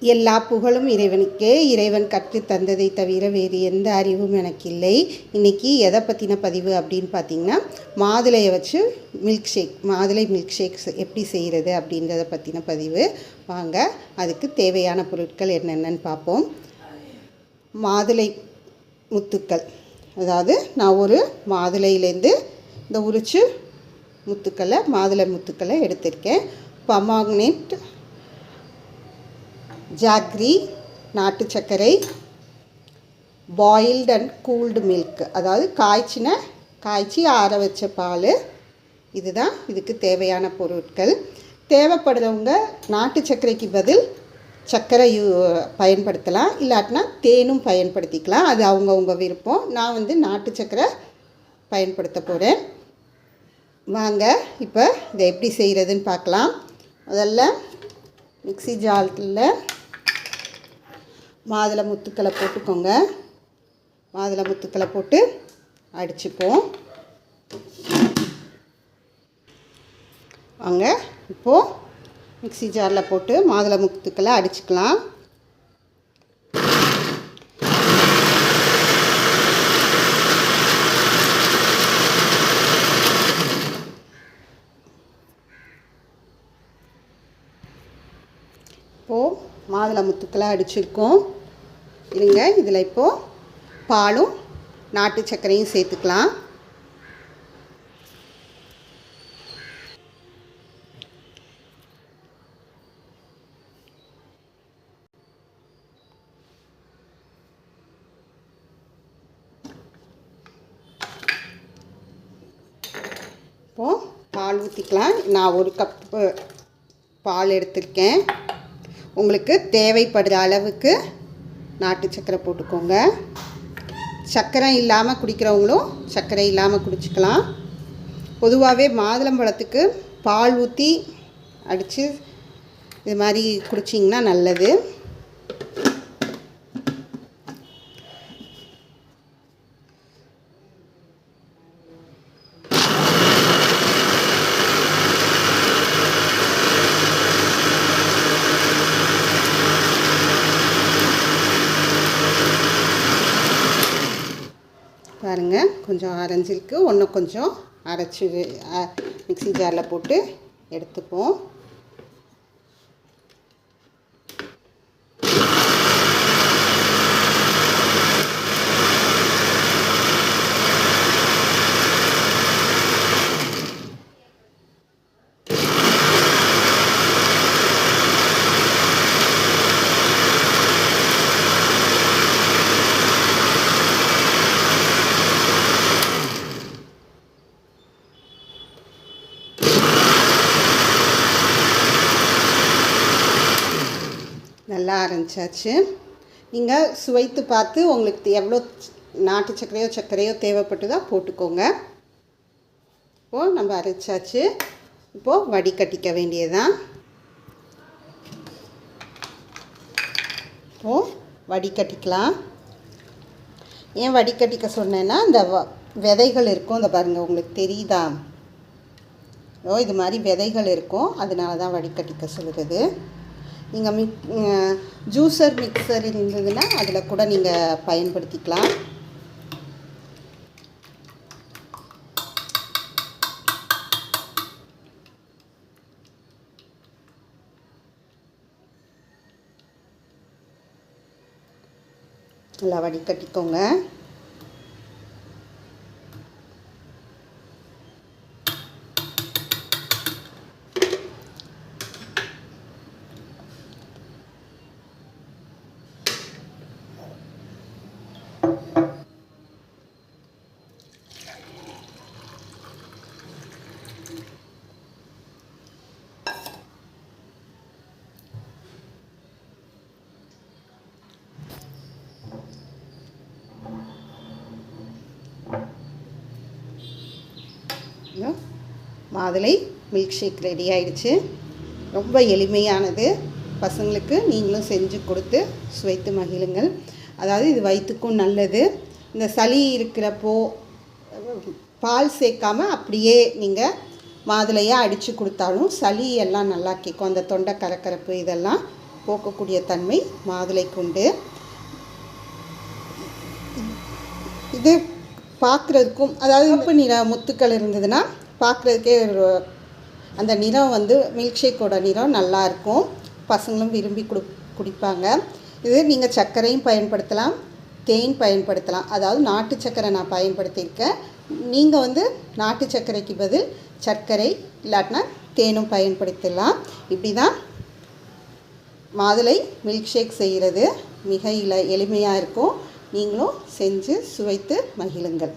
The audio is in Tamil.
எல்லா புகழும் இறைவனுக்கே. இறைவன் கற்று தந்ததை தவிர வேறு எந்த அறிவும் எனக்கு இல்லை இன்றைக்கி எதை பற்றின பதிவு அப்படின்னு பார்த்தீங்கன்னா மாதுளையை வச்சு மில்க் ஷேக் மாதுளை மில்க் ஷேக் எப்படி செய்கிறது அப்படின்றத பற்றின பதிவு. வாங்க அதுக்கு தேவையான பொருட்கள் என்னென்னு பார்ப்போம் மாதுளை முத்துக்கள். அதாவது நான் ஒரு மாதுளையிலேருந்து இந்த உரிச்சு முத்துக்களை மாதுளை முத்துக்களை எடுத்திருக்கேன். பமாக்னேட் ஜாக்ரி நாட்டு சர்க்கரை பாயில்டு அண்ட் கூல்டு மில்க் அதாவது காய்ச்சின காய்ச்சி ஆற வச்ச பால். இதுதான் இதுக்கு தேவையான பொருட்கள். தேவைப்படுறவங்க நாட்டு சர்க்கரைக்கு பதில் சர்க்கரை யூ பயன்படுத்தலாம். இல்லாட்டினா தேனும் பயன்படுத்திக்கலாம். அது அவங்கவுங்க விருப்பம். நான் வந்து நாட்டு சர்க்கரை பயன்படுத்த போகிறேன் வாங்க இப்போ இதை எப்படி செய்கிறதுன்னு பார்க்கலாம். முதல்ல மிக்ஸி ஜாரில் மாதுளை முத்துக்களை போட்டுக்கோங்க. மாதுளை முத்துக்களை போட்டு அடிச்சுப்போம். வாங்க இப்போது மிக்ஸி ஜாரில் போட்டு மாதுளை முத்துக்களை அடிச்சுக்கலாம். இப்போது மாதுளை முத்துக்களை அடிச்சிருக்கோம். இருங்க. இதில் இப்போது பாலும் நாட்டு சர்க்கரையும் சேர்த்துக்கலாம். இப்போது பால் ஊற்றிக்கலாம் நான் ஒரு கப்பு பால் எடுத்திருக்கேன். உங்களுக்கு தேவைப்படுற அளவுக்கு நாட்டு சர்க்கரை போட்டுக்கோங்க. சர்க்கரை இல்லாமல் குடிக்கிறவங்களும் சர்க்கரை இல்லாமல் குடிச்சிக்கலாம். பொதுவாகவே மாதுளம்பழத்துக்கு பால் ஊற்றி அடித்து இது மாதிரி குடிச்சிங்கன்னா நல்லது. பாருங்கள் கொஞ்சம் அரைஞ்சிருக்கு ஒன்று கொஞ்சம் அரைச்சி மிக்சி ஜாரில் போட்டு எடுத்துப்போம். நல்லா அரைச்சாச்சு நீங்கள் சுவைத்து பார்த்து உங்களுக்கு எவ்வளோ நாட்டு சர்க்கரையோ சர்க்கரையோ தேவைப்பட்டுதோ போட்டுக்கோங்க. இப்போது நம்ம அரைச்சாச்சு. இப்போது வடிகட்டிக்க வேண்டியதுதான். இப்போது வடிகட்டிக்கலாம். ஏன் வடிகட்டிக்க சொன்னேன்னா இந்த வ விதைகள் இருக்கும். இந்த பாருங்கள் உங்களுக்கு தெரியுதா? ஓ இது மாதிரி விதைகள் இருக்கும். அதனால தான் வடிகட்டிக்க சொல்கிறது நீங்கள் மிக் ஜூஸர் மிக்சர் இருந்ததுன்னா அதில் கூட நீங்கள் பயன்படுத்திக்கலாம். நல்லா வடிகட்டிக்கோங்க இதோ மாதுளை மில்க் ஷேக் ரெடி ஆயிடுச்சு. ரொம்ப எளிமையானது. பசங்களுக்கு நீங்களும் செஞ்சு கொடுத்து சுவைத்து மகிழுங்கள். அதாவது இது வயிற்றுக்கும் நல்லது. இந்த சளி இருக்கிறப்போ பால் சேர்க்காமல் அப்படியே நீங்கள் மாதுளையாக அடித்து கொடுத்தாலும் சளி எல்லாம் நல்லா கேட்கும். அந்த தொண்டை கரக்கரப்பு இதெல்லாம் போக்கக்கூடிய தன்மை மாதுளைக்கு உண்டு. இது பார்க்குறதுக்கும் அதாவது இப்போ நிற முத்துக்கள் இருந்ததுன்னா பார்க்குறதுக்கே ஒரு அந்த நிறம் வந்து மில்க் ஷேக்கோட நிறம் நல்லா இருக்கும். பசங்களும் விரும்பி குடி குடிப்பாங்க. இது நீங்கள் சர்க்கரையும் பயன்படுத்தலாம் தேன் பயன்படுத்தலாம். அதாவது நாட்டு சர்க்கரை நான் பயன்படுத்தியிருக்கேன். நீங்கள் வந்து நாட்டு சர்க்கரைக்கு பதில் சர்க்கரை இல்லாட்டினா தேனும் பயன்படுத்தலாம். இப்படி தான் மாதுளை மில்க் ஷேக் செய்கிறது மிக இல எளிமையாக இருக்கும். நீங்களும் செஞ்சு சுவைத்து மகிழுங்கள்.